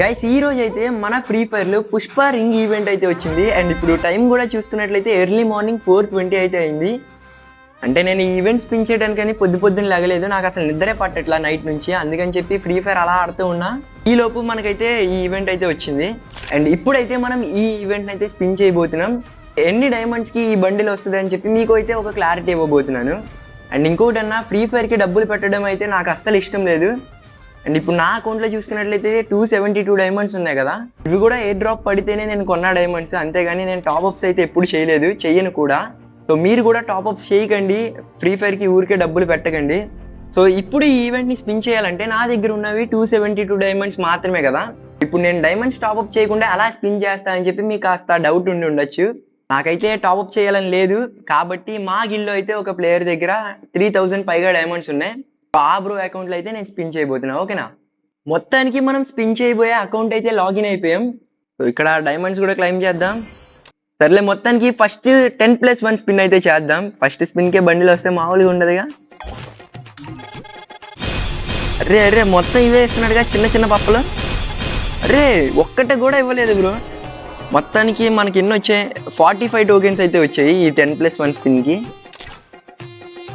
Guys ఈ రోజు అయితే మన ఫ్రీ ఫైర్లో పుష్ప రింగ్ ఈవెంట్ అయితే వచ్చింది. అండ్ ఇప్పుడు టైం కూడా చూసుకున్నట్లయితే ఎర్లీ మార్నింగ్ ఫోర్ ట్వంటీ అయితే అయింది. అంటే నేను ఈవెంట్స్ ఈవెంట్ స్పిన్ చేయడానికని పొద్దు పొద్దున్న లేగలేదు. నాకు అసలు నిద్రే పట్టట్లా నైట్ నుంచి. అందుకని చెప్పి ఫ్రీ ఫైర్ అలా ఆడుతూ ఉన్నా. ఈ లోపు మనకైతే ఈ ఈవెంట్ అయితే వచ్చింది. అండ్ ఇప్పుడైతే మనం ఈ ఈవెంట్ అయితే స్పిన్ చేయబోతున్నాం. ఎన్ని డైమండ్స్కి ఈ బండిల్ వస్తుంది అని చెప్పి మీకు అయితే ఒక క్లారిటీ ఇవ్వబోతున్నాను. అండ్ ఇంకోటన్నా ఫ్రీ ఫైర్కి డబ్బులు పెట్టడం అయితే నాకు అస్సలు ఇష్టం లేదు. అండ్ ఇప్పుడు నా అకౌంట్లో చూసుకున్నట్లయితే టూ సెవెంటీ టూ డైమండ్స్ ఉన్నాయి కదా. ఇవి కూడా ఎయిర్ డ్రాప్ పడితేనే నేను కొన్న డైమండ్స్ అంతేగాని నేను టాప్అప్స్ అయితే ఎప్పుడు చేయలేదు చెయ్యను కూడా. సో మీరు కూడా టాప్అప్స్ చేయకండి. ఫ్రీ ఫైర్కి ఊరికే డబ్బులు పెట్టకండి. సో ఇప్పుడు ఈ ఈవెంట్ని స్పిన్ చేయాలంటే నా దగ్గర ఉన్నవి టూ సెవెంటీ టూ డైమండ్స్ మాత్రమే కదా. ఇప్పుడు నేను డైమండ్స్ టాప్అప్ చేయకుండా ఎలా స్పిన్ చేస్తా అని చెప్పి మీకు కాస్త డౌట్ ఉండి ఉండొచ్చు. నాకైతే టాప్అప్ చేయాలని లేదు. కాబట్టి మా గిల్లో అయితే ఒక ప్లేయర్ దగ్గర త్రీ థౌజండ్ పైగా డైమండ్స్ ఉన్నాయి. ఆ బ్రో అకౌంట్లో అయితే నేను స్పిన్ చేయబోతున్నా ఓకేనా మొత్తానికి మనం స్పిన్ చేయబోయే అకౌంట్ అయితే లాగిన్ అయిపోయాం. సో ఇక్కడ డైమండ్స్ కూడా క్లైమ్ చేద్దాం. సర్లే మొత్తానికి first ten plus one spin అయితే చేద్దాం. ఫస్ట్ స్పిన్కే బండిలు వస్తే మామూలుగా ఉండదుగా. అరే అరే మొత్తం ఇవే ఇస్తున్నాడుగా చిన్న చిన్న పప్పులు. అరే ఒక్కటే కూడా ఇవ్వలేదు బ్రో. మొత్తానికి మనకి ఎన్ని వచ్చాయి? ఫార్టీ ఫైవ్ టోకెన్స్ అయితే వచ్చాయి ఈ టెన్ ప్లస్ వన్ స్పిన్కి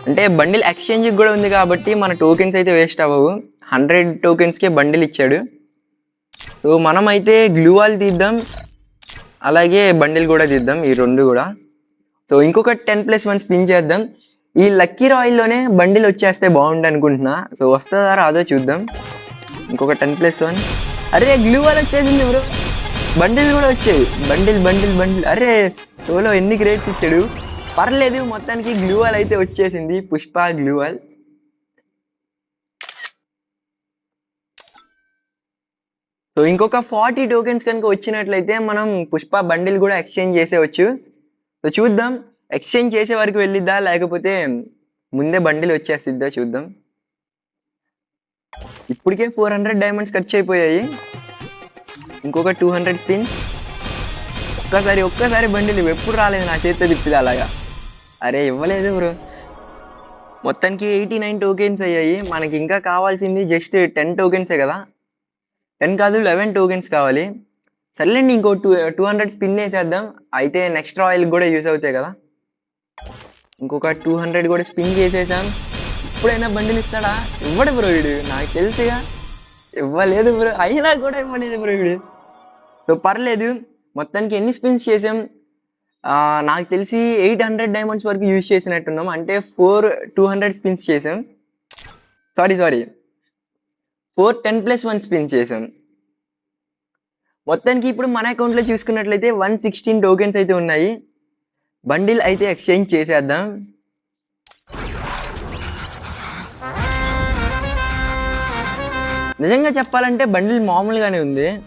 అంటే బండిల్ ఎక్స్చేంజ్ కూడా ఉంది కాబట్టి మన టోకెన్స్ అయితే వేస్ట్ అవ్వవు. హండ్రెడ్ టోకెన్స్కే బండిల్ ఇచ్చాడు. సో మనం అయితే గ్లూవాల్ తీద్దాం. అలాగే బండిల్ కూడా తీద్దాం ఈ రెండు కూడా. సో ఇంకొక టెన్ ప్లస్ వన్ స్పిన్ చేద్దాం. ఈ లక్కీ రాయిల్లోనే బండిల్ వచ్చేస్తే బాగుండు అనుకుంటున్నా. సో వస్తుందా రాదో చూద్దాం. ఇంకొక టెన్ ప్లస్ వన్. అరే గ్లూవాల్ వచ్చేసింది బ్రో. బండిల్ కూడా వచ్చాయి బండిల్ బండిల్ బండిల్. అరే సోలో ఎన్ని గ్రేట్స్ ఇచ్చాడు? పర్లేదు మొత్తానికి గ్లూవల్ అయితే వచ్చేసింది. Pushpa gloo wall. సో ఇంకొక ఫార్టీ టోకెన్స్ కనుక వచ్చినట్లయితే మనం పుష్ప బండిల్ కూడా ఎక్స్చేంజ్ చేసేవచ్చు. సో చూద్దాం. ఎక్స్చేంజ్ చేసే వరకు వెళ్ళిద్దా? లేకపోతే ముందే బండిల్ వచ్చేసిద్దా? చూద్దాం. ఇప్పటికే ఫోర్ హండ్రెడ్ డైమండ్స్ ఖర్చు అయిపోయాయి. ఇంకొక టూ హండ్రెడ్ స్పిన్ ఒక్కసారి ఒక్కసారి బండిలు ఎప్పుడు రాలేదు నా చేతితో తిప్పిది అలాగా. అరే ఇవ్వలేదు బ్రో. మొత్తానికి ఎయిటీ నైన్ టోకెన్స్ అయ్యాయి. మనకి ఇంకా కావాల్సింది జస్ట్ టెన్ టోకెన్సే కదా. టెన్ కాదు లెవెన్ టోకెన్స్ కావాలి. సర్లేండి ఇంకో టూ టూ హండ్రెడ్ స్పిన్ వేసేద్దాం. అయితే నెక్స్ట్ రాయల్ కూడా యూస్ అవుతాయి కదా. ఇంకొక టూ హండ్రెడ్ కూడా స్పిన్ చేసేసాం. ఎప్పుడైనా బండిలు ఇస్తాడా? ఇవ్వడు బ్రో వీడు. నాకు తెలుసుగా ఇవ్వలేదు బ్రో. అయినా కూడా ఇవ్వలేదు బ్రో వీడు. సో పర్లేదు. మొత్తానికి ఎన్ని స్పిన్స్ చేసాం? నాకు తెలిసి ఎయిట్ హండ్రెడ్ డైమండ్స్ వరకు యూజ్ చేసినట్టున్నాం. అంటే ఫోర్ టూ హండ్రెడ్ స్పిన్స్ చేసాం. Sorry sorry. Four ten plus one spin చేసాం. మొత్తానికి ఇప్పుడు మన అకౌంట్లో చూసుకున్నట్లయితే వన్ సిక్స్టీన్ టోకెన్స్ అయితే ఉన్నాయి. బండిల్ అయితే ఎక్స్చేంజ్ చేసేద్దాం. నిజంగా చెప్పాలంటే బండిల్ మామూలుగానే ఉంది.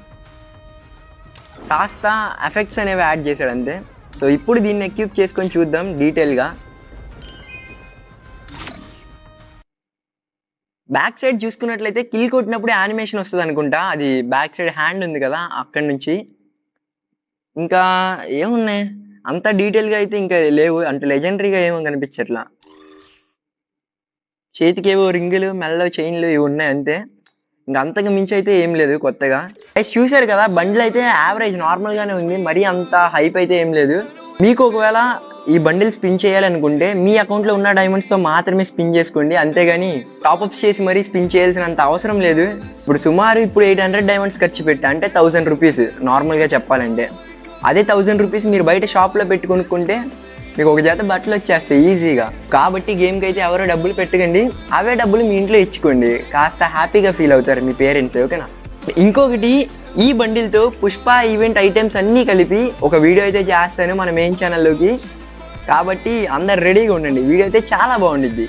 కాస్త ఎఫెక్ట్స్ అనేవి యాడ్ చేశాడు అంతే. సో ఇప్పుడు దీన్ని ఎక్విప్ చేసుకొని చూద్దాం డీటెయిల్గా బ్యాక్ సైడ్ చూసుకున్నట్లయితే కిల్ కొట్టినప్పుడు యానిమేషన్ వస్తుంది అనుకుంటా. అది బ్యాక్ సైడ్ హ్యాండ్ ఉంది కదా అక్కడి నుంచి. ఇంకా ఏమున్నాయి? అంత డీటెయిల్గా అయితే ఇంకా లేవు. అంటే లెజెండరీగా ఏమో కనిపించట్లా. చేతికి ఏవో రింగులు మెల్ల చైన్లు ఇవి ఉన్నాయి అంతే. ఇంకా అంతకు మించి అయితే ఏం లేదు కొత్తగా. Guys, చూశారు కదా బండిల్ అయితే యావరేజ్ నార్మల్ గానే ఉంది మరీ అంత హైప్ అయితే ఏం లేదు. మీకు ఒకవేళ ఈ బండిల్ స్పిన్ చేయాలనుకుంటే మీ అకౌంట్లో ఉన్న డైమండ్స్తో మాత్రమే స్పిన్ చేసుకోండి. అంతేగాని టాప్అప్స్ చేసి మరీ స్పిన్ చేయాల్సినంత అవసరం లేదు. ఇప్పుడు సుమారు ఇప్పుడు ఎయిట్ హండ్రెడ్ డైమండ్స్ ఖర్చు పెట్టా అంటే థౌసండ్ రూపీస్ నార్మల్గా చెప్పాలంటే. అదే థౌసండ్ రూపీస్ మీరు బయట షాప్లో పెట్టి కొనుక్కుంటే మీకు ఒక జత బట్టలు వచ్చేస్తాయి ఈజీగా కాబట్టి గేమ్కి అయితే ఎవరో డబ్బులు పెట్టకండి అవే డబ్బులు మీ ఇంట్లో ఇచ్చుకోండి. కాస్త హ్యాపీగా ఫీల్ అవుతారు మీ పేరెంట్స్ ఓకేనా? ఇంకొకటి ఈ బండిల్తో పుష్ప ఈవెంట్ ఐటమ్స్ అన్నీ కలిపి ఒక వీడియో అయితే చేస్తాను మన మెయిన్ ఛానల్లోకి కాబట్టి అందరు రెడీగా ఉండండి. వీడియో అయితే చాలా బాగుండిద్ది.